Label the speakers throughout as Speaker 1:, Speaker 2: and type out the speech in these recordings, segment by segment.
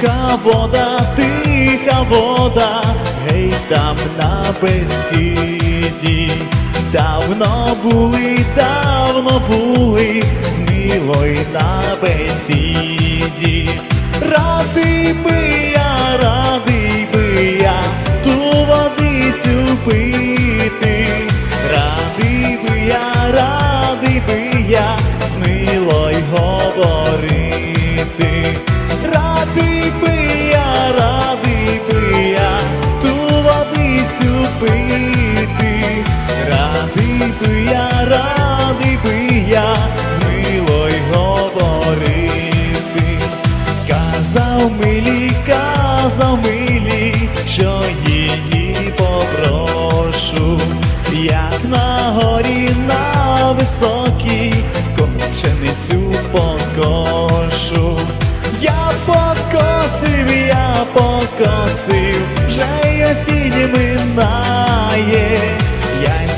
Speaker 1: Тиха вода, тиха вода, гей там на Бескиді. Давно були, давно були, сміло на бесіді. Казав милі, що її попрошу, як на горі на високій конченицю покошу. Я покосив, я покосив, вже й осінь минає,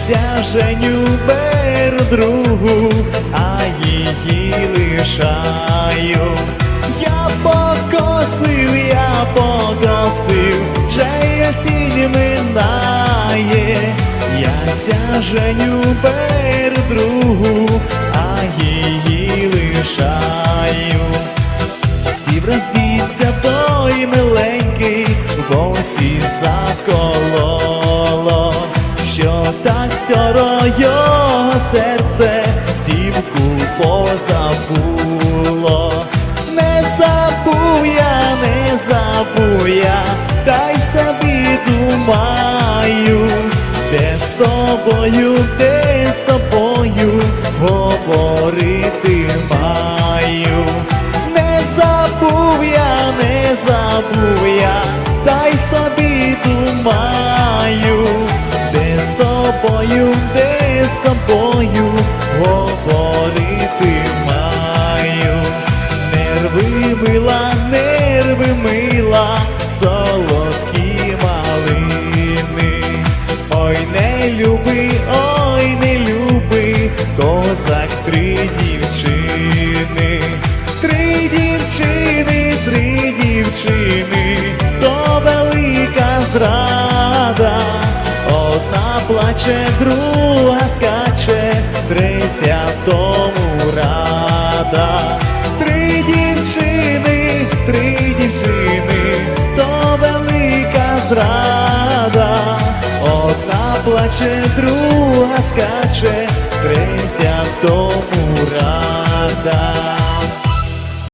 Speaker 1: я женю беру другу, а її лишаю. Женю другу, а її лишаю. Сів роздіться той миленький, в голосі закололо, що так скоро його серце дівку позабуло. Не забув я, не забув я, та й собі думаю, де з тобою, де з тобою говорити маю. Не забув я, не забув я, дай собі думаю, де з тобою, де з тобою козак три дівчини. Три дівчини, три дівчини, то велика зрада. Одна плаче, друга скаче, третя тому рада. Три дівчини, три дівчини, то велика зрада. Плаче, друга скаче, третя в тому рада.